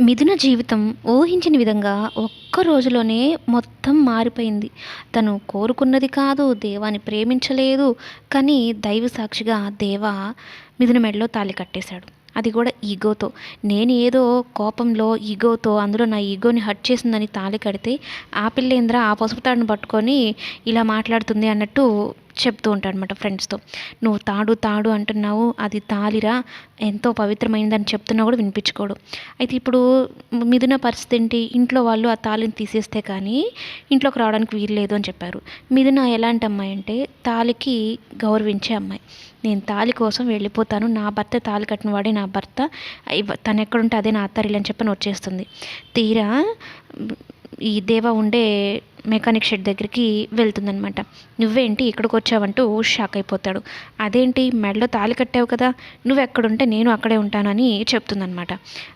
మిథున జీవితం ఊహించిన విధంగా ఒక్క రోజులోనే మొత్తం మారిపోయింది. తను కోరుకున్నది కాదు దేవాని ప్రేమించలేదు కానీ దైవ సాక్షిగా దేవ మిథున మెడలో తాళి కట్టేశాడు. అది కూడా ఈగోతో. నేను ఏదో కోపంలో ఈగోతో అందులో నా ఈగోని హర్ట్ చేసిందని తాళి కడితే ఆ పిల్లేంద్ర ఆ పసుపు తాడుని పట్టుకొని ఇలా మాట్లాడుతుంది అన్నట్టు చెప్తూ ఉంటాడు అనమాట ఫ్రెండ్స్తో. నువ్వు తాడు తాడు అంటున్నావు అది తాలిరా ఎంతో పవిత్రమైనదని చెప్తున్నా కూడా వినిపించుకోడు. అయితే ఇప్పుడు మిథున పరిస్థితి ఏంటి? ఇంట్లో వాళ్ళు ఆ తాళిని తీసేస్తే కానీ ఇంట్లోకి రావడానికి వీల్లేదు అని చెప్పారు. మిథున ఎలాంటి అమ్మాయి అంటే తాలికి గౌరవించే అమ్మాయి. నేను తాలి కోసం వెళ్ళిపోతాను నా భర్త తాలి కట్టిన వాడే నా భర్త తను ఎక్కడుంటే అదే నా అత్తారిల్లు అని చెప్పని వచ్చేస్తుంది తీరా ఈ దేవ ఉండే మెకానిక్ షెడ్ దగ్గరికి వెళ్తుందనమాట నువ్వేంటి ఇక్కడికి వచ్చావంటూ షాక్ అయిపోతాడు. అదేంటి? మెడలో తాళి కట్టావు కదా. నువ్వు ఎక్కడుంటే నేను అక్కడే ఉంటానని చెప్తుందనమాట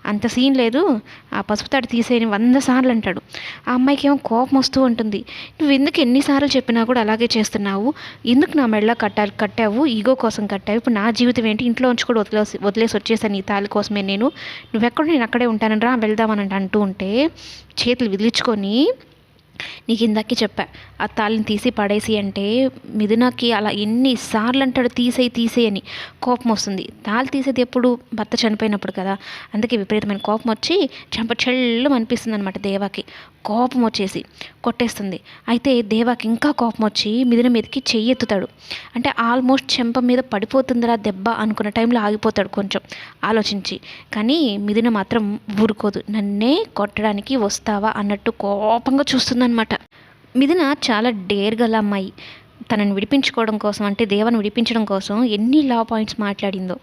అంత సీన్ లేదు. ఆ పసుపు తాడు తీసేయని వంద సార్లు అంటాడు. ఆ అమ్మాయికి ఏమో కోపం వస్తూ ఉంటుంది. నువ్వు ఎందుకు ఎన్నిసార్లు చెప్పినా కూడా అలాగే చేస్తున్నావు? ఎందుకు నా మెడలో కట్టాలి కట్టావు? ఈగో కోసం కట్టావు? ఇప్పుడు నా జీవితం ఏంటి? ఇంట్లో ఉంచి కూడా వదిలేసి వదిలేసి వచ్చేసాను ఈ తాళి కోసమే నేను. నువ్వెక్కడ నేను అక్కడే ఉంటానని రా వెళ్దామని అంటూ ఉంటే చేతులు విదిలించుకొని నీకు ఇందాకే చెప్పా ఆ తాళిని తీసి పడేసి అంటే మిథునకి అలా ఎన్నిసార్లు అంటాడు తీసేయి తీసేయి అని కోపం వస్తుంది. తాళి తీసేది ఎప్పుడు? భర్త చనిపోయినప్పుడు కదా. అందుకే విపరీతమైన కోపం వచ్చి చెంప చెల్లు అనిపిస్తుంది అనమాట దేవాకి. కోపం వచ్చేసి కొట్టేస్తుంది. అయితే దేవాకి ఇంకా కోపం వచ్చి మిదిన మీదకి చెయ్యెత్తుతాడు. అంటే ఆల్మోస్ట్ చెంప మీద పడిపోతుందిరా దెబ్బ అనుకున్న టైంలో ఆగిపోతాడు కొంచెం ఆలోచించి. కానీ మిదిన మాత్రం ఊరుకోదు. నన్నే కొట్టడానికి వస్తావా అన్నట్టు కోపంగా చూస్తుందన్నమాట. మిదిన చాలా డేర్ గల అమ్మాయి. తనని విడిపించుకోవడం కోసం అంటే దేవను విడిపించడం కోసం ఎన్ని లా పాయింట్స్ మాట్లాడిందో.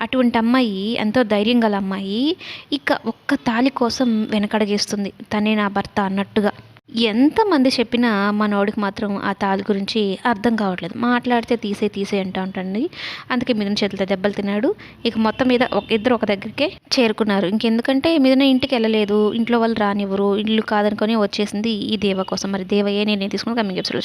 అటువంటి అమ్మాయి ఎంతో ధైర్యం గల అమ్మాయి ఇక ఒక్క తాలి కోసం వెనకడగేస్తుంది తనే నా భర్త అన్నట్టుగా. ఎంతమంది చెప్పినా మనోడికి మాత్రం ఆ తాలి గురించి అర్థం కావట్లేదు. మాట్లాడితే తీసే తీసే అంటూ ఉంటుంది అందుకే మిథున చేతులతో దెబ్బలు తిన్నాడు. ఇక మొత్తం మీద ఒక ఇద్దరు ఒక దగ్గరికే చేరుకున్నారు. ఇంకెందుకంటే మిథున ఇంటికి వెళ్ళలేదు. ఇంట్లో వాళ్ళు రానివ్వరు. ఇల్లు కాదనుకొని వచ్చేసింది ఈ దేవ కోసం. మరి దేవ ఏ నేను తీసుకుని కమింగ్ ఎపిసోడ్